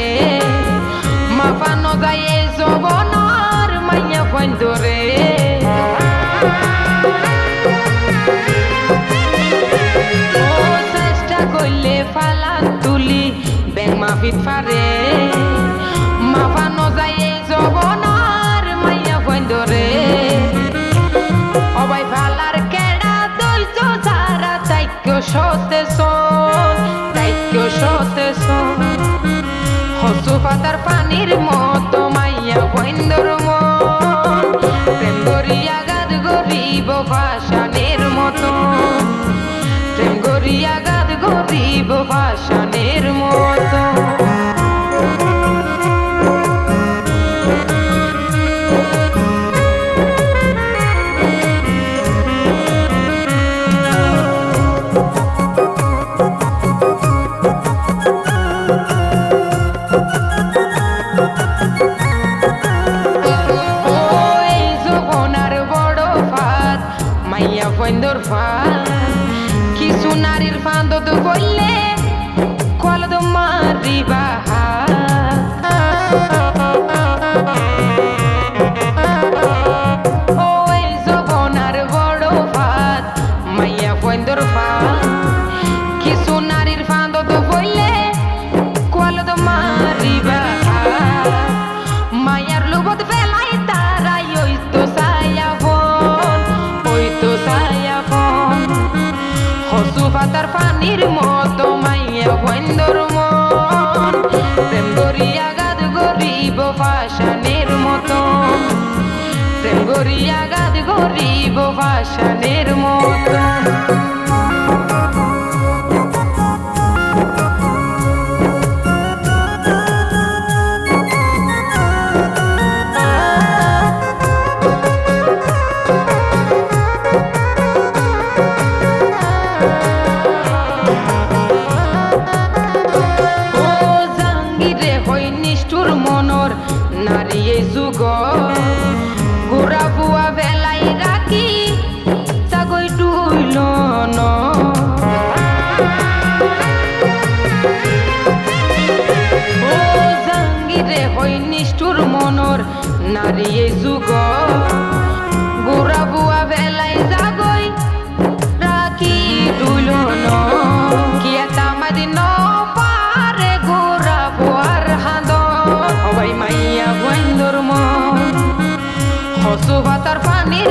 dore mafano gaye zobonar manya fany dore ও চেষ্টা করলে ফালান তুলি ব্যাং মাফিত পারে মাফানো যায় এই জবনার মাইয়া ফোন ধরে অবাই ফালার কেডা দল তো সারা তাইক্য সতে সত তাইক্য সতে সত পাতার পানির মতো মাইয়া মন। প্রেম করিয়া গাদ গরিব হসু পাতার পানির মতো মাইয়া বন্দর মন। প্রেম করিয়া গাদ গরিব ভাষানের মতো প্রেম করিয়া গাদ গরিব ভাষানের মতো নিষ্ঠুর মনর নারী এই যুগ। গোড়া বুয়া বেলাই রাখি চাগই ডুইল ন। ও জাঙ্গিরে হই নিষ্ঠুর মনর নারী এই যুগ। ভাতার পানির